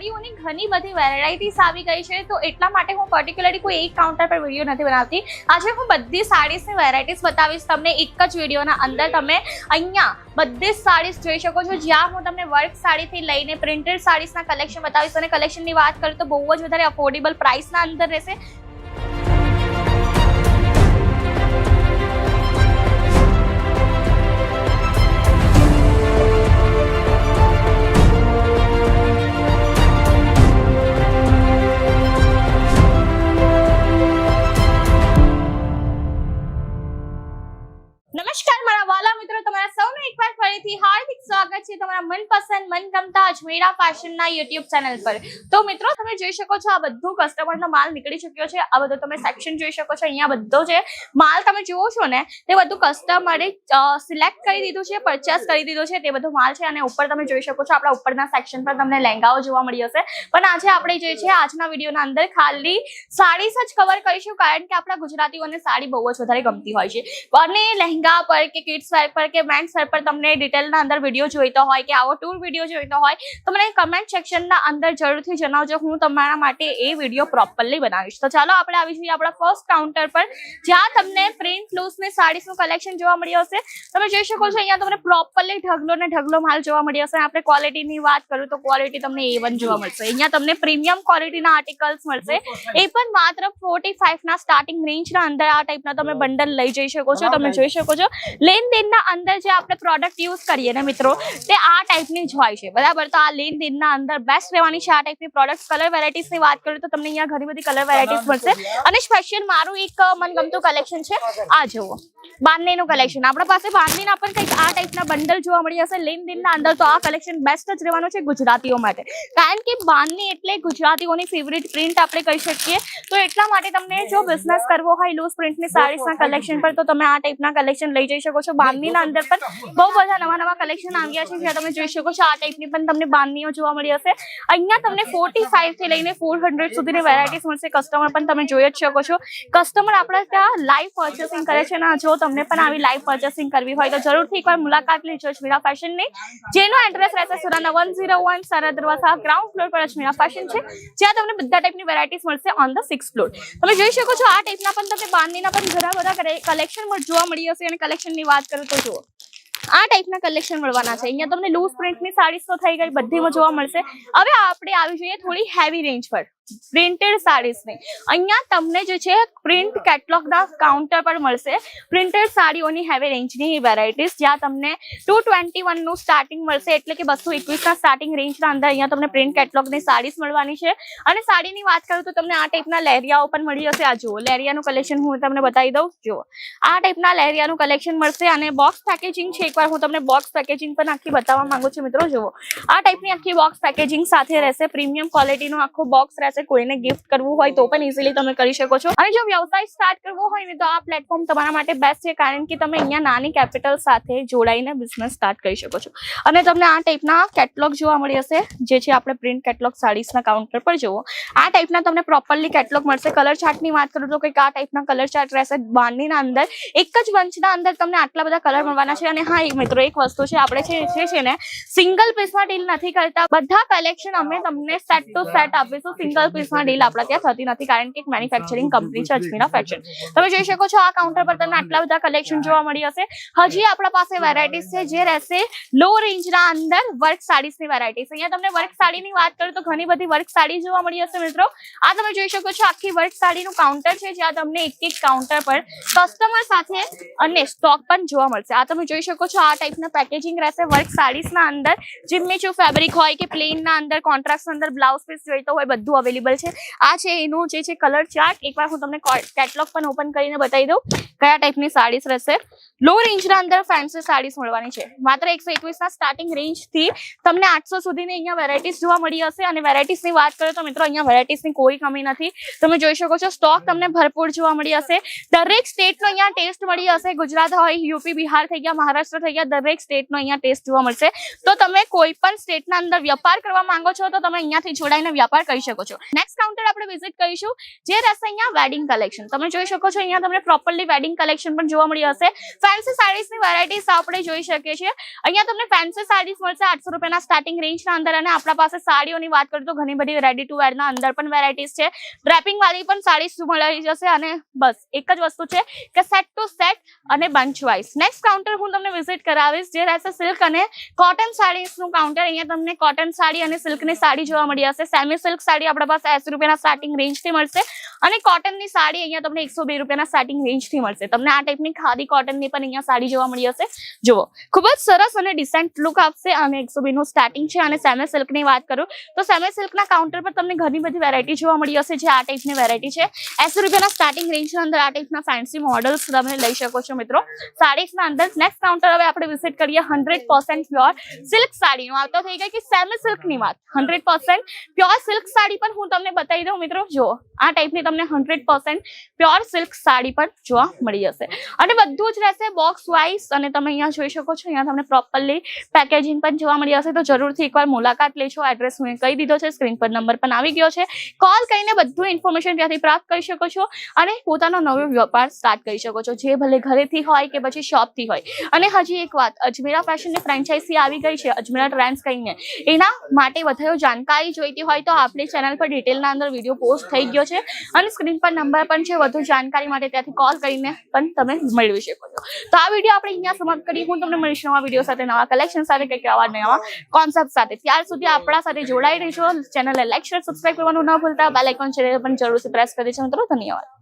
સાડીઓની ઘણી બધી વેરાયટીસ આવી ગઈ છે. તો એટલા માટે હું પર્ટિક્યુલરલી કોઈ એક કાઉન્ટર પર વીડિયો નથી બનાવતી. આજે હું બધી સાડીસની વેરાયટીઝ બતાવીશ. તમને એક જ વિડીયોના અંદર તમે અહીંયા બધી જ સાડીઝ જોઈ શકો છો. જ્યાં હું તમને વર્ક સાડીથી લઈને પ્રિન્ટેડ સાડીસના કલેક્શન બતાવીશ. અને કલેક્શનની વાત કરું તો બહુ જ વધારે અફોર્ડેબલ પ્રાઇસના અંદર રહેશે. નમસ્કાર મારા વાલા મિત્રો તમારા સૌનું એકવાર ફરીથી હાર્દિક સ્વાગત છે તમારા મનપસંદ, મનગમતા, અજમેરા ફેશનના યુટ્યુબ ચેનલ પર. તો મિત્રો, તમે જોઈ શકો છો આ બધું કસ્ટમરનો માલ નીકળી ચૂક્યો છે. આ બધો તમે સેક્શન જોઈ શકો છો. અહીંયા બધો જે માલ તમે જુઓ છો ને, તે બધું કસ્ટમરે સિલેક્ટ કરી દીધું છે પરચેસ કરી દીધું છે. તે બધું માલ છે અને ઉપર તમે જોઈ શકો છો આપણા ઉપરના સેક્શન પર તમને લહેંગાઓ જોવા મળી હશે. પણ આજે આપણે જે છે, આજના વિડીયોના અંદર ખાલી સાડીસ જ કવર કરીશું, કારણ કે આપણા ગુજરાતીઓને સાડી બહુ જ વધારે ગમતી હોય છે. અને લહેંગા પર કે કિડ્સ વેર પર કે મેન્સ વેર પર તમને ડિટેલના અંદર વીડિયો જોઈતો હોય કે આવો ટૂર વીડિયો જોઈતો હોય, તો મને કમેન્ટ સેક્શનના અંદર જરૂરથી જણાવજો. હું તમારા માટે એ વીડિયો પ્રોપરલી બનાવીશ. તો ચાલો આપણે આવી જઈએ આપણા ફર્સ્ટ કાઉન્ટર પર. જ્યાં તમને પ્રિન્ટ લૂઝ ને સાડીસનું કલેક્શન જોવા મળી હશે. તમે જોઈ શકો છો અહીંયા તમને પ્રોપરલી ઢગલો ને ઢગલો માલ જોવા મળી હશે. આપણે ક્વોલિટીની વાત કરું તો ક્વોલિટી તમને એ જોવા મળશે. અહીંયા તમને પ્રીમિયમ ક્વોલિટીના આર્ટિકલ્સ મળશે. એ પણ માત્ર ફોર્ટી ના સ્ટાર્ટિંગ રેન્જના અંદર આ ટાઈપના તમે બંડલ લઈ જઈ શકો છો. તમે જોઈ શકો છો. લેન દેનના અંદર જે આપણે પ્રોડક્ટ યુઝ કરીએ ને મિત્રો તે આ ટાઈપની જ હોય છે. બરાબર? તો આ લેનદેનના અંદર બેસ્ટ રહેવાની છે આ ટાઈપની પ્રોડક્ટ કલર વેરાયટીઝની વાત કરું તો તમને અહીંયા ઘણી બધી કલર વેરાયટીઝ મળશે. અને સ્પેશિયલ મારું એક મનગમતું કલેક્શન છે આ જુઓ. બાંધણીનું કલેક્શન આપણા પાસે બાંધણીના પણ કંઈક આ ટાઈપના બંડલ જોવા મળી હશે લેનદેનના અંદર. તો આ કલેક્શન બેસ્ટ જ રહેવાનું છે ગુજરાતીઓ માટે. કારણ કે બાંધણી એટલે ગુજરાતીઓની ફેવરિટ પ્રિન્ટ આપણે કહી શકીએ. તો એટલા માટે તમને જો બિઝનેસ કરવો હોય લૂઝ પ્રિન્ટની સાડીઝના કલેક્શન પર તો તમે આ ટાઈપના કલેક્શન લઈ જઈ શકો છો. બાંધણીના અંદર પણ બહુ બધા નવા નવા કલેક્શન આવ્યા છે જ્યાં તમે જોઈ શકો છો. આ ટાઈપની પણ તમને બાંધણીઓ જોવા મળી હશે. અહીંયા તમને ફોર્ટી થી લઈને ફોર હંડ્રેડ સુધીની વેરાયટીઝ મળશે. કસ્ટમર પણ તમે જોઈ જ શકો છો. કસ્ટમર આપણા ત્યાં લાઈવ પર્ચેસિંગ કરે છે અને જો તમને પણ આવી લાઈવ પર્ચેસિંગ કરવી હોય તો જરૂરથી એકવાર મુલાકાત લેજો અજમીરા ફેશનની, જેનો એડ્રેસ રહેશે સુરાના વન ઝીરો વન સારા દરવાસા ગ્રાઉન્ડ ફ્લોર પર અજમીરા ફેશન છે. જ્યાં તમને બધા ટાઈપની વેરાયટીઝ મળશે ઓન ધ સિક્સ ફ્લોર તમે જોઈ શકો છો આ ટાઈપના પણ તમને બાંધણીના પણ ઘણા બધા કલેક્શન જોવા મળી હશે અને કલેક્શનની વાત કરું તો જુઓ. આ ટાઈપના કલેક્શન મળવાના છે. અહીંયા તમને લૂઝ પ્રિન્ટની સાડીઝ તો થઈ ગઈ, બધીમાં જોવા મળશે. હવે આપણે આવી જોઈએ થોડી હેવી રેન્જ પર. પ્રિન્ટેડ સાડીઝની અહીંયા તમને જે છે પ્રિન્ટ કેટલોગના કાઉન્ટર પર મળશે. પ્રિન્ટેડ સાડીઓની હેવી રેન્જની વેરાયટીઝ જ્યાં તમને ટુ ટ્વેન્ટી વનનું સ્ટાર્ટિંગ મળશે એટલે કે બસો એકવીસના સ્ટાર્ટિંગ રેન્જના અંદર અહીંયા તમને પ્રિન્ટ કેટલોગની સાડીઝ મળવાની છે. અને સાડીની વાત કરું તો તમને આ ટાઈપના લેરિયાઓ પણ મળી જશે આ જુઓ લેરિયાનું કલેક્શન હું તમને બતાવી દઉં. જુઓ આ ટાઈપના લેરિયાનું કલેક્શન મળશે અને બોક્સ પેકેજિંગ છે. એકવાર હું તમને બોક્સ પેકેજિંગ પણ આખી બતાવવા માંગુ છું મિત્રો જુઓ. આ ટાઈપની આખી બોક્સ પેકેજિંગ સાથે રહેશે. પ્રીમિયમ ક્વોલિટીનું આખું બોક્સ રહેશે. કોઈને ગિફ્ટ કરવું હોય તો પણ ઇઝીલી તમે કરી શકો છો. અને જો વ્યવસાય સ્ટાર્ટ કરવો હોય ને તો આ પ્લેટફોર્મ તમારા માટે બેસ્ટ છે કારણ કે તમે અહીંયા નાની કેપિટલ સાથે જોડાઈને બિઝનેસ સ્ટાર્ટ કરી શકો છો. અને તમને આ ટાઈપના કેટલોગ જોવા મળી હશે. જે છે આપણે પ્રિન્ટ કેટલોગ સાડીસના કાઉન્ટર પર જુઓ. આ ટાઈપના તમને પ્રોપરલી કેટલોગ મળશે. કલર ચાર્ટની વાત કરું તો કંઈક આ ટાઈપના કલર ચાર્ટ રહેશે. બાંધણીના અંદર એક જ વંચના અંદર તમને આટલા બધા કલર મળવાના છે. અને હા મિત્રો એક વસ્તુ છે. આપણે છે છે ને સિંગલ પીસમાં ડીલ નથી કરતા. બધા કલેક્શન અમે તમને સેટ ટુ સેટ આપીશું. સિંગલ પીસમાં ડીલ આપણા ત્યાં થતી નથી કારણ કે એક મેન્યુફેક્ચરિંગ કંપની છે અજમીરા ફેશન તમે જોઈ શકો છો આ કાઉન્ટર પર તમને આટલા બધા કલેક્શન જોવા મળી હશે. હજી આપણા પાસે વેરાયટીઝ છે જે રહેશે લો રેન્જના અંદર વર્ક સાડીઝની વેરાયટીઝ અહીંયા તમને વર્ક સાડીની વાત કરું તો ઘણી બધી વર્ક સાડી જોવા મળી હશે મિત્રો. આ તમે જોઈ શકો છો આખી વર્ક સાડીનું કાઉન્ટર છે જ્યાં તમને એક એક કાઉન્ટર પર કસ્ટમર સાથે અને સ્ટોક પણ જોવા મળશે. આ તમે જોઈ શકો છો આ ટાઈપના પેકેજિંગ રહેશે વર્ક સાડીઝના અંદર. જીમ્મીચું ફેબ્રિક હોય કે પ્લેનના અંદર કોન્ટ્રાક્ટ અંદર બ્લાઉઝ પીસ જોઈતો હોય બધું અવેલેબલ છે. આ છે એનું જે છે કલર ચાર્ટ એકવાર હું તમને કેટલોગ પણ ઓપન કરીને બતાવી દઉં. કયા ટાઈપની સાડીસ રહેશે? લો રેન્જના અંદર ફેન્સી સાડીસ મળવાની છે. માત્ર એકસો એકવીસના સ્ટાર્ટિંગ રેન્જથી તમને આઠસો સુધીની અહીંયા વેરાયટીઝ જોવા મળી હશે. અને વેરાયટીસની વાત કરીએ તો મિત્રો અહીંયા વેરાયટીસની કોઈ કમી નથી. તમે જોઈ શકો છો સ્ટોક તમને ભરપૂર જોવા મળી હશે. દરેક સ્ટેટનો અહીંયા ટેસ્ટ મળી હશે. ગુજરાત હોય યુપી બિહાર થઈ ગયા, મહારાષ્ટ્ર થઈ ગયા, દરેક સ્ટેટનો અહીંયા ટેસ્ટ જોવા મળશે. તો તમે કોઈ પણ સ્ટેટના અંદર વ્યાપાર કરવા માંગો છો, તો તમે અહીંયાથી જોડાઈને વ્યાપાર કરી શકો છો. નેક્સ્ટ કાઉન્ટર આપણે વિઝિટ કરીશું, જે રહેશે અહીંયા વેડિંગ કલેક્શન તમે જોઈ શકો છો, અહીંયા તમને પ્રોપરલી વેડિંગ કલેક્શન પણ જોવા મળી હશે. ફેન્સી સાડીઝની વેરાયટીઝ આપણે જોઈ શકીએ છીએ. અહીંયા તમને ફેન્સી સાડીઝ મળશે આઠસો રૂપિયાના સ્ટાર્ટિંગ રેન્જના અંદર અને આપણા પાસે સાડીઓની વાત કરીએ તો ઘણી બધી રેડી ટુ વેરના અંદર પણ વેરાયટીઝ છે. ડ્રેપિંગ વાળી પણ સાડીઝ મળી જશે અને બસ, એક જ વસ્તુ છે કે સેટ ટુ સેટ અને બંચ વાઇઝ નેક્સ્ટ કાઉન્ટર હું તમને વિઝિટ કરાવીશ, જે રહેશે સિલ્ક અને કોટન સાડીઝનું કાઉન્ટર અહીંયા તમને કોટન સાડી અને સિલ્કની સાડી જોવા મળી હશે. સેમી સિલ્ક સાડી આપણા પાસે એસી રૂપિયાના સ્ટાર્ટિંગ રેન્જથી મળશે. અને કોટનની સાડી અહીંયા તમને એકસો બે રૂપિયાના સ્ટાર્ટિંગ રેન્જથી મળશે. તમને આ ટાઈપની ખાદી કોટનની પણ અહીંયા સાડી જોવા મળી હશે. જુઓ, ખૂબ જ સરસ અને ડિસેન્ટ લુક આપશે અને એકસો બેનું સ્ટાર્ટિંગ છે. અને સેમે સિલ્કની વાત કરું, તો સેમે સિલ્કના કાઉન્ટર પર તમને ઘણી બધી વેરાયટી જોવા મળી હશે, જે આ ટાઈપની વેરાયટી છે. એસી રૂપિયાના સ્ટાર્ટિંગ રેન્જના અંદર આ ટાઈપના ફેન્સી મોડલ્સ તમે લઈ શકો છો મિત્રો. સાડીના અંદર નેક્સ્ટ કાઉન્ટર હવે આપણે વિઝિટ કરીએ હંડ્રેડ પર્સન્ટ પ્યોર સિલ્ક સાડીનું. આવતો થઈ ગઈ કે સેમી સિલ્કની વાત. Hundred percent pure silk sari પણ હું તમને બતાવી દઉં મિત્રો, જો, આ ટાઈપની તમને hundred percent pure silk sari પણ જોવા મળી જશે. અને બધું જ રહેશે બોક્સ વાઇઝ અને તમે અહીંયા જોઈ શકો છો, અહીંયા તમને પ્રોપરલી પેકેજિંગ પણ જોવા મળી હશે તો જરૂરથી એકવાર મુલાકાત લેજો એડ્રેસ હું કહી દીધો છે સ્ક્રીન પર નંબર પણ આવી ગયો છે. કોલ કરીને બધું ઇન્ફોર્મેશન ત્યાંથી પ્રાપ્ત કરી શકો છો અને પોતાનો નવો વ્યાપાર સ્ટાર્ટ કરી શકો છો. જે ભલે ઘરેથી હોય કે પછી શોપથી હોય. અને હજી એક વાત, અજમેરા ફેશનની ફ્રેન્ચાઇઝી આવી ગઈ છે, અજમેરા ટ્રેન્ડ્સ કહીને. એના માટે વધારે જાણકારી જોઈતી હોય તો આપણી ચેનલ પર ડિટેલના અંદર વીડિયો પોસ્ટ થઈ ગયો છે. અને સ્ક્રીન પર નંબર પણ છે, વધુ જાણકારી માટે ત્યાંથી કોલ કરીને પણ તમે મેળવી શકો છો. તો આ વીડિયો આપણે અહીંયા સમાપ્ત કરીએ. હું તમને મળીશ નવા વીડિયો સાથે, નવા કલેક્શન સાથે, કંઈક આવા નવા કોન્સેપ્ટ સાથે. ત્યાર સુધી આપણા સાથે જોડાઈ રહેજો. ચેનલને લાઈક શેર સબસ્ક્રાઇબ કરવાનું ન ભૂલતા. બેલ આઇકોન છે પણ જરૂરથી પ્રેસ કરી છે મિત્રો. ધન્યવાદ.